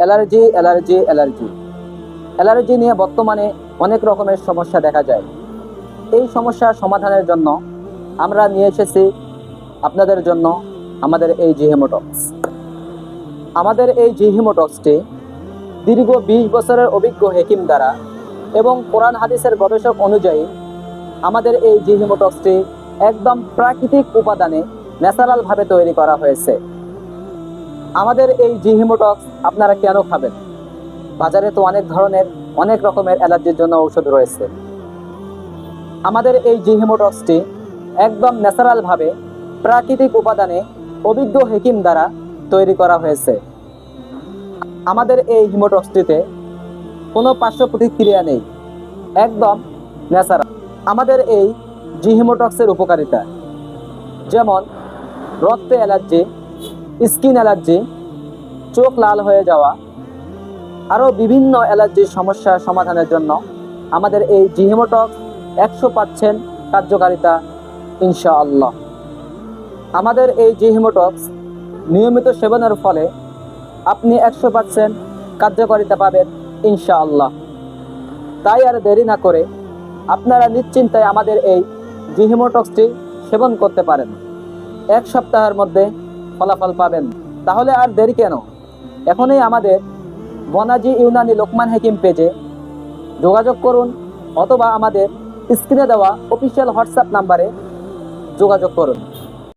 Allergy allergy allergy. Allergy নিয়ে বর্তমানে অনেক রকমের সমস্যা দেখা যায়। এই সমস্যার সমাধানের জন্য আমরা নিয়ে এসেছি আপনাদের জন্য আমাদের এই জিহেমোটক্স আমাদের এই জিহেমোটক্সটি দীর্ঘ বিশ বছরের অভিজ্ঞ হেকিম দ্বারা এবং কোরআন হাদিসের গবেষক অনুযায়ী আমাদের এই জিহেমোটক্সটি একদম প্রাকৃতিক উপাদানে ন্যাচারালভাবে তৈরি করা হয়েছে। আমাদের এই জিহিমোটক্স আপনারা কেন খাবেন? বাজারে তো অনেক ধরনের, অনেক রকমের অ্যালার্জির জন্য ঔষধ রয়েছে। আমাদের এই জিহিমোটক্সটি একদম ন্যাচারালভাবে প্রাকৃতিক উপাদানে অভিজ্ঞ হেকিম দ্বারা তৈরি করা হয়েছে। আমাদের এই হিমোটক্সটিতে কোনো পার্শ্ব প্রতিক্রিয়া নেই। একদম ন্যাচারাল। আমাদের এই জিহিমোটক্সের উপকারিতা, যেমন রক্তে অ্যালার্জি স্কিন অ্যালার্জি, চোখ লাল হয়ে যাওয়া, আরও বিভিন্ন অ্যালার্জির সমস্যার সমাধানের জন্য আমাদের এই জিহেমোটক্স একশো পাচ্ছেন কার্যকারিতা, ইনশাআল্লাহ। আমাদের এই জিহেমোটক্স নিয়মিত সেবনের ফলে আপনি একশো পাচ্ছেন কার্যকারিতা পাবেন, ইনশাআল্লাহ। তাই আর দেরি না করে আপনারা নিশ্চিন্তায় আমাদের এই জিহিমোটক্সটি সেবন করতে পারেন। এক সপ্তাহের মধ্যে ফলাফল পাবেন। তাহলে আর দেরি কেন? এখনই আমাদের বনাজি ইউনানি লোকমান হেকিম পেজে যোগাযোগ করুন অথবা আমাদের স্ক্রিনে দেওয়া অফিসিয়াল হোয়াটসঅ্যাপ নাম্বারে যোগাযোগ করুন।